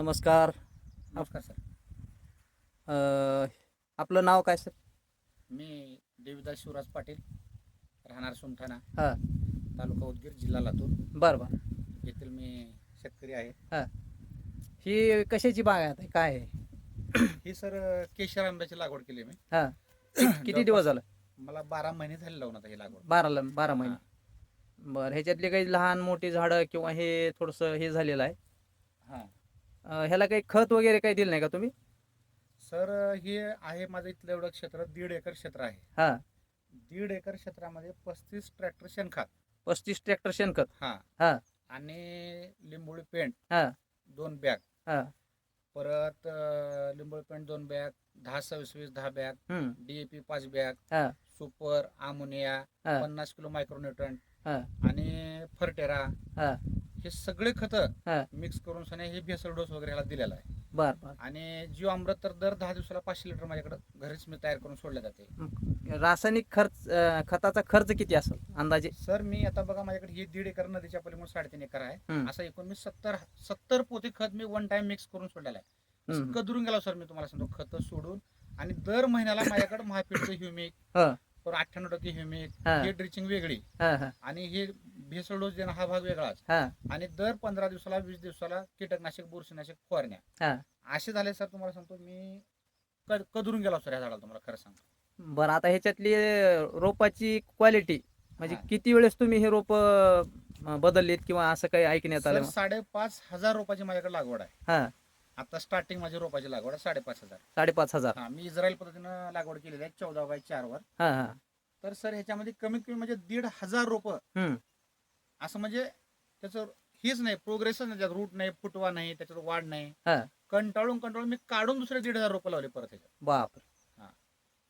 नमस्कार. नमस्कार सर. अ, आपलं नाव काय सर? मी देवीदास शिवराज पाटील राहणार सुमठाणा हां. तालुका उदगीर जिल्हा लातूर. बरं बरं. येथील मी शेतकरी आहे. ही. कशाची बाग आहे आता? काय आहे? ही सर केशर आंब्याची लागवड केली मी. हां. किती दिवस झालं? मला बारा महिने झाले लावून आता ही लागवड. बाराला बारा महिने. बरं ह्याच्यातली काही लहान मोठी झाडं किंवा हे थोडंसं हे झालेलं आहे? हां. अ, ह्याला काही खत वगैरे काही दिलं नाही का तुम्ही सर हे आहे माझं इथलं एवढं क्षेत्र दीड एकर क्षेत्र आहे हां दीड एकर क्षेत्रामध्ये पस्तीस ट्रॅक्टर शेणखत पस्तीस ट्रॅक्टर शेणखत हां हां. आणि लिंबोळी पेंट हां. दोन बॅग हां. परत अं, लिंबोळी पेंट दोन बॅग दहा सव्वीस वीस दहा बॅग हम्म, डीएपी पाच बॅग. सुपर अमोनिया हां. पन्नास किलो मायक्रोन्युट्रन हां. आणि फर्टेरा हां. हे सगळे खत हां. मिक्स करून सने हे भेसळ डोस वगैरे ह्याला दिलेला आहे बरं बरं आणि जीव अमृत तर दर दहा दिवसाला पाचशे लिटर माझ्याकडे घरीच मी तयार करून सोडले जाते रासायनिक खर्च अ, खताचा खर्च किती असेल अंदाजे सर मी आता बघा माझ्याकडे ही दीड एकर नदीच्या पलीकडून साडेतीन एकर आहे हम्म. असं एकूण मी सत्तर सत्तर पोते खत मी वन टाइम मिक्स करून सोडलेला आहे हम्म. कदरून गेला सर मी तुम्हाला सांगतो खत सोडून आणि दर महिन्याला माझ्याकडे महापीठचं ह्युमिक हा. पण अठ्ठ्याण्णव टक्के ह्युमिक हा. हे ड्रिचिंग वेगळी. हां हां. आणि हे भेसळ डोस देणं हा भाग वेगळाच. हां. आणि दर पंधरा दिवसाला वीस दिवसाला कीटकनाशक बुरशीनाशक हा. फवारण्या असे झाले सर तुम्हाला सांगतो मी कद- कदरून गेलो सर या झाडाला तुम्हाला खरं सांगतो. बरं आता ह्याच्यातली रोपाची क्वालिटी म्हणजे हा. किती वेळेस तुम्ही हे रोप बदललीत किंवा असं काही ऐकण्यात सर आलं साडेपाच हजार रोपाची माझ्याकडे लागवड आहे. हा. आता स्टार्टिंग माझी रोपाची लागवड आहे साडेपाच हजार. साडेपाच हजार. हा मी इस्रायल पद्धतीनं लागवड केलेली आहे चौदा बाय चार वर. हा हा. तर सर ह्याच्यामध्ये कमीत कमी म्हणजे दीड हजार रोपं. हम्म. असं म्हणजे त्याचं हेच नाही प्रोग्रेसच नाही त्यात रूट नाही फुटवा नाही त्याच्यात वाढ नाही. हा. कंटाळून कंटाळून मी काढून दुसरे दीड हजार रोपं लावले परत ह्याच्यात. बाप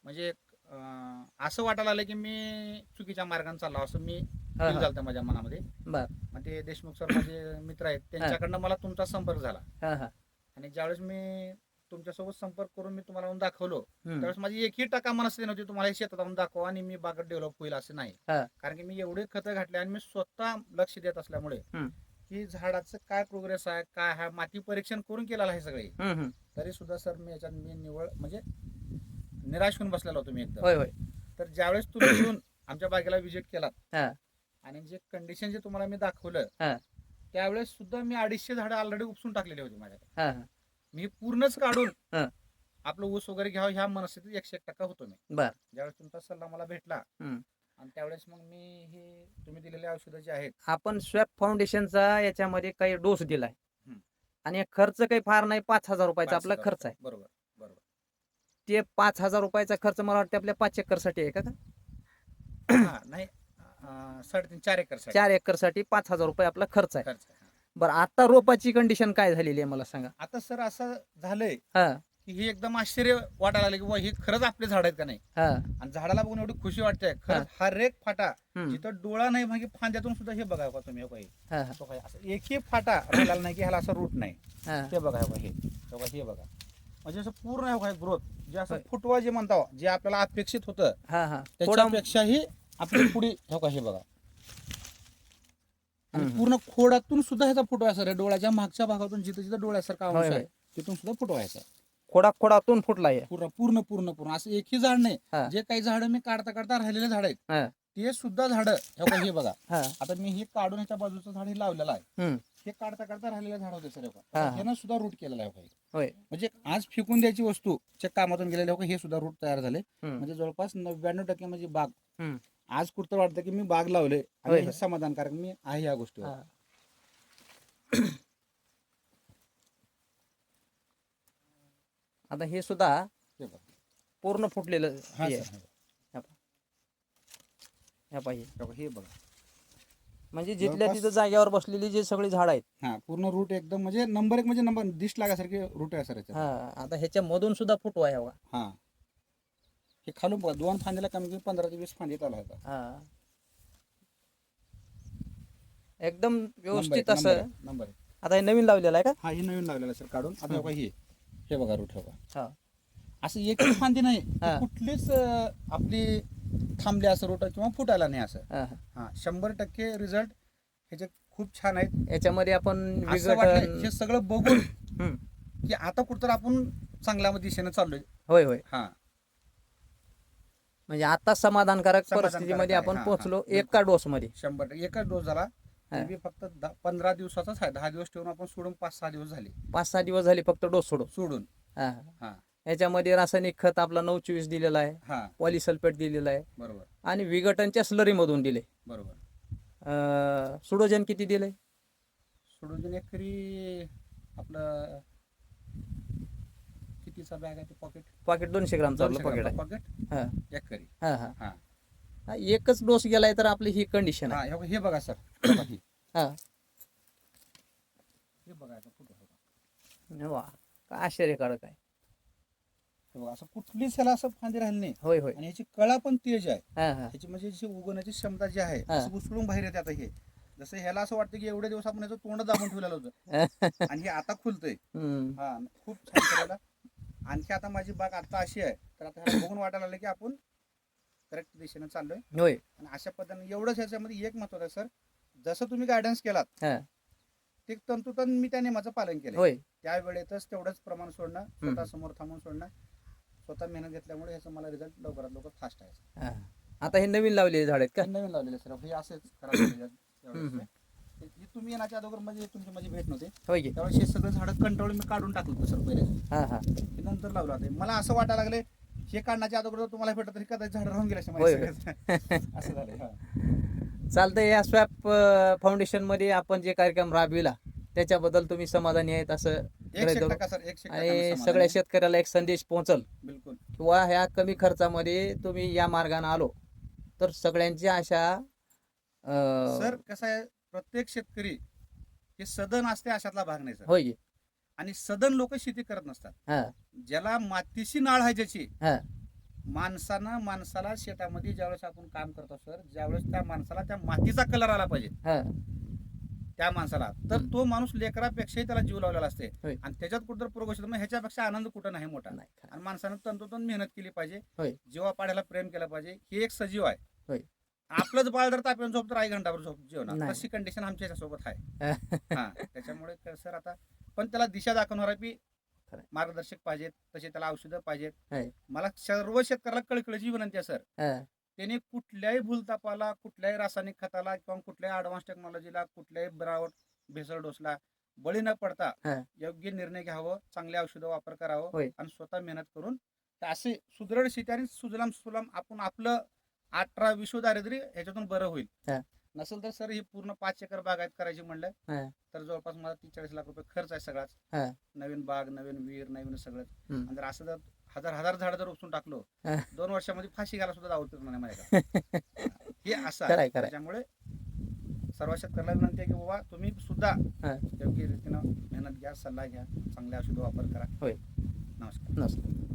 म्हणजे अं, असं वाटायला आलं की मी चुकीच्या मार्गाने चाललो असं मी हा, feel हा. झालं माझ्या मनामध्ये. बर. मग ते देशमुख सर माझे मित्र आहेत त्यांच्याकडनं मला तुमचा संपर्क झाला. हा हा. आणि ज्यावेळेस मी तुमच्यासोबत संपर्क करून मी तुम्हाला आणून दाखवलो. त्यावेळेस माझी एकही टक्का मनस्थिती नव्हती तुम्हाला हे शेतात दाखवा आणि मी बागत डेव्हलप होईल असं नाही हा. कारण की मी एवढे खतं घातले आणि मी स्वतः लक्ष देत असल्यामुळे हम्म. की झाडाचं काय प्रोग्रेस आहे काय आहे माती परीक्षण करून केलेलं आहे सगळे हम्म, हम्म. तरी सुद्धा सर मी याच्यात मी निवळ म्हणजे निराश होऊन बसलेलो होतो मी एकदम होय होय तर ज्यावेळेस तुम्ही येऊन आमच्या बागेला व्हिजिट केलात हा. आणि जे कंडिशन जे तुम्हाला मी दाखवलं हा. त्यावेळेस सुद्धा मी अडीचशे झाडं ऑलरेडी उपसून टाकलेली होती माझ्याकडे हा हा मी पूर्णच काढून हा. आपलं ऊस वगैरे घ्यावं ह्या मनस्थितीत एकशे एक टक्का होतो मी बर. ज्यावेळेस तुमचा सल्ला मला भेटला हम्म. आणि त्यावेळेस मग मी हे तुम्ही दिलेले औषधं जे आहेत आपण स्वॅप फाउंडेशनचा याच्यामध्ये काही डोस दिलाय हम्म. आणि खर्च काही फार नाही पाच हजार रुपयाचा आपला खर्च आहे. बरोबर बरोबर ते पाच हजार रुपयाचा खर्च मला वाटतं आपल्या पाच एकरसाठी आहे का का? हा नाही अं, साडेतीन चार एकरसाठी चार एकरसाठी पाच हजार रुपये आपला खर्च आहे. खर्च आहे. बरं आता रोपाची कंडिशन काय झालेली आहे मला सांगा? आता सर असं झालंय हा. की हे एकदम आश्चर्य वाटायला लागलं की हे खरंच आपले झाड आहेत का नाही? हा. आणि झाडाला बघून एवढी खुशी वाटते. खरंच हा. रेक फाटा हम्म. जिथं डोळा नाही म्हणजे फांद्यातून सुद्धा हे बघा तुम्ही हे हे. हा हा, तो असं एकही फाटा राहिला नाही की ह्याला असं रूट नाही. हा. हे बघा हे बघा हे. हे बघा हे बघा. म्हणजे असं पूर्ण ग्रोथ जे असं होय. फुटवा जे म्हणता जे आपल्याला अपेक्षित होतं हा हा. थोडा त्याच्यापेक्षाही आपली पुढे हे बघा हे बघा आणि. पूर्ण खोडातून सुद्धा ह्याचा फुटवा असं डोळ्याच्या मागच्या भागातून जिथं जिथं डोळ्यासारखा होय, अंश होय. आहे तिथून सुद्धा फुटवा यायचा खोडा खोडातून फुटला आहे पूर्ण पूर्ण पूर्ण पूर्ण असं एकही झाड नाही. जे काही झाड मी काढता काढता राहिलेले झाड आहेत. ते सुद्धा झाड हे बघा बघा आता मी हे काढून ह्याच्या बाजूचं झाड हे लावलेलं आहे. हे काढता काढता राहिलेले झाड होते सर. ह्यानं सुद्धा रूट केलेला आहे. होय म्हणजे आज फेकून द्यायची वस्तू च्या कामातून गेलेले हे सुद्धा रूट तयार झाले. म्हणजे जवळपास नव्याण्णव टक्के म्हणजे बाग. आज कुठं वाटतं की मी बाग लावले होय, आणि होय. समाधानकारक मी आहे या गोष्टीवर हा. आता हे सुद्धा हे बघा. पूर्ण फुटलेलं हा हे आहे. हे. ह्या पाहिजे हे बघा, हे बघा म्हणजे जिथल्या जवळपास- तिथं जागेवर बसलेली जी सगळी झाड आहेत हा पूर्ण रूट एकदम म्हणजे नंबर एक म्हणजे नंबर दिस लागासारखे रूट आहे सर याच्यात. हा आता ह्याच्या मधून सुद्धा फुटवा आहे बघा हा हे खालून बघा दोन फांदीला कमी कमी पंधरा ते वीस फांदी आला होता हा. एकदम व्यवस्थित एक, नंबर असं. एक, नंबर एक. आता हे नवीन लावलेलं आहे का? हा हे नवीन लावलेला सर काढून. आता. बघा हे हे बघा रूट हे. बघा असं एकही फांदी नाही. हा. कुठलीच अं, आपली थांबली असं रूट किंवा फुटायला नाही असं. हा, हा. हा शंभर टक्के रिझल्ट ह्याचे खूप छान आहेत. याच्यामध्ये आपण असं वाटलं विघटन हे सगळं बघून हम्म. की आता कुठतर आपण चांगल्या दिशेने चाललोय. होय होय. हा. म्हणजे आता समाधानकारक समाधानकारक परिस्थितीमध्ये आहे. आपण हा, हा. पोहोचलो बिलकुल. एका डोस मध्ये शंभर टक्के. एकच डोस झाला. हा. फक्त दहा- पंधरा दिवसाचाच आहे. दहा दिवस ठेवून आपण सोडून पाच सहा दिवस झाले. पाच सहा दिवस झाले फक्त डोस सोडून. सोडून. हा. हा. याच्यामध्ये रासायनिक खत आपला नऊ चोवीस दिलेला आहे. हा. पॉलिसल्फेट दिलेला आहे. बरोबर. आणि विघटनच्या स्लरी मधून दिले. बरोबर. सुडोजन किती दिले सोडून एकरी आपलं बॅग आहे ते पॉकेट पॉकेट दोनशे ग्रामचं आपलं पॉकेट आहे. पॉकेट हा. एकरी. हा हा. हा. हा, एकच डोस गेलाय तर आपली ही कंडिशन आहे. हा हे- हे बघा सर हे बघा हे. हा. हे बघा आता कुठं होतं. वा काय आश्चर्यकारक आहे. हे बघा असं कुठलीच ह्याला असं फांदी राहिली नाही. होय होय. आणि ह्याची कळा पण तेज आहे. हा हा. ह्याची म्हणजे जी उगवण्याची क्षमता जी आहे हा. असं बाहेर येते आता हे. जसं ह्याला असं वाटतं की एवढे दिवस आपण याचं तोंड दाबून ठेवलेलं होतं. आणि हे आता खुलतंय. हम्म. हा खूप छान करायला. आणखी आता माझी बाग आता अशी आहे. तर आता ह्याला बघून वाटायला लागलं की आपण करेक्ट दिशेने चाललोय. होय. आणि अशा पद्धतीने एवढंच ह्याच्यामध्ये एक महत्वाचं आहे सर जसं तुम्ही गायडन्स केलात हा. ते तंतोतंत मी त्या नियमाचं पालन केलं होय. त्या वेळेतच तेवढंच प्रमाण सोडणं. स्वतः समोर थांबून सोडणं स्वतः मेहनत घेतल्यामुळे ह्याचा मला रिझल्ट लवकरात लवकर फास्ट आहे हा. आता हे नवीन लावलेले झाड आहेत का? नवीन लावलेलं सर हे असेच खराब झालेले आहेत हम्म. हे- तुम्ही येण्याच्या अगोदर म्हणजे तुमची माझी भेट नव्हती. होय की. त्यावेळेस हे सगळं झाडं कंटाळून मी काढून टाकलं होतं सर पहिले. हा हा. नंतर लावलं होतं मला असं वाटायला लागले हे काढण्याच्या अगोदर तुम्हाला भेटत तरी कदाचित झाड राहून गेले असे होय, झालं हा. चालतंय या स्वॅप फाउंडेशनमध्ये आपण जे कार्यक्रम राबविला त्याच्याबद्दल तुम्ही समाधानी आहेत असं एकशे एक धरू. टक्का सर. एकशे एक टक्का आणि समाधानी सगळ्या आहे. शेतकऱ्याला एक संदेश पोहोचल. बिलकुल. किंवा ह्या कमी खर्चामध्ये तुम्ही या मार्गाने आलो तर सगळ्यांच्या अशा अं, सर कसं आहे? प्रत्येक शेतकरी हे सदन असते अशातला भाग नाही सर होय की आणि सदन लोक शेती करत नसतात हा ज्याला मातीशी नाळ आहे ज्याची हा. माणसानं माणसाला शेतामध्ये ज्यावेळेस आपण काम करतो सर ज्यावेळेस त्या माणसाला त्या मातीचा कलर आला पाहिजे हा त्या माणसाला तर हम्म. तो माणूस लेकरापेक्षाही त्याला जीव लावलेला असते होय. आणि त्याच्यात कुठं प्रोग्रेस मग ह्याच्यापेक्षा आनंद कुठं नाही मोठा नाही खरं. आणि माणसानं तंतोतंत मेहनत केली पाहिजे. जीवा पाड्याला प्रेम केलं पाहिजे हे एक सजीव आहे. आपलंच बाळ जर तापेन झोप तर आई घंटाभर झोप जेवणार नाही. तशी कंडिशन आमच्या ह्याच्यासोबत आहे हा त्याच्यामुळे सर आता पण त्याला दिशा दाखवणारा बी खरंय. मार्गदर्शक पाहिजेत तसे त्याला औषधं पाहिजेत. मला सर्व शेतकऱ्याला कळकळीची विनंती आहे सर. त्याने कुठल्याही भूलतापाला कुठल्याही रासायनिक खताला किंवा कुठल्याही ऍडव्हान्स टेक्नॉलॉजीला कुठल्याही ब्रावट भेसळ डोसला बळी न पडता हा. योग्य निर्णय घ्यावं चांगले औषधं वापर करावं होय. आणि स्वतः मेहनत करून तर असे सुदृढ शेती आणि सुजलाम सुफलाम आपण आपलं अठरा विश्व दारिद्र्य ह्याच्यातून बरं होईल. नसेल तर सर ही पूर्ण पाच एकर बागायत करायची म्हणलं. तर जवळपास मला तीस चाळीस लाख रुपये खर्च आहे सगळाच. नवीन बाग नवीन विहीर नवीन सगळं जर असं जर हजार हजार झाडं जर उपसून टाकलो. दोन वर्षामध्ये फाशी घ्यायला सुद्धा आवडत नाही माझ्याकडे हे असं. त्याच्यामुळे सर्व शेतकऱ्याला विनंती आहे की बाबा तुम्ही सुद्धा. योग्य रीतीनं मेहनत घ्या सल्ला घ्या चांगल्या औषध वापर करा होय. नमस्कार नसतं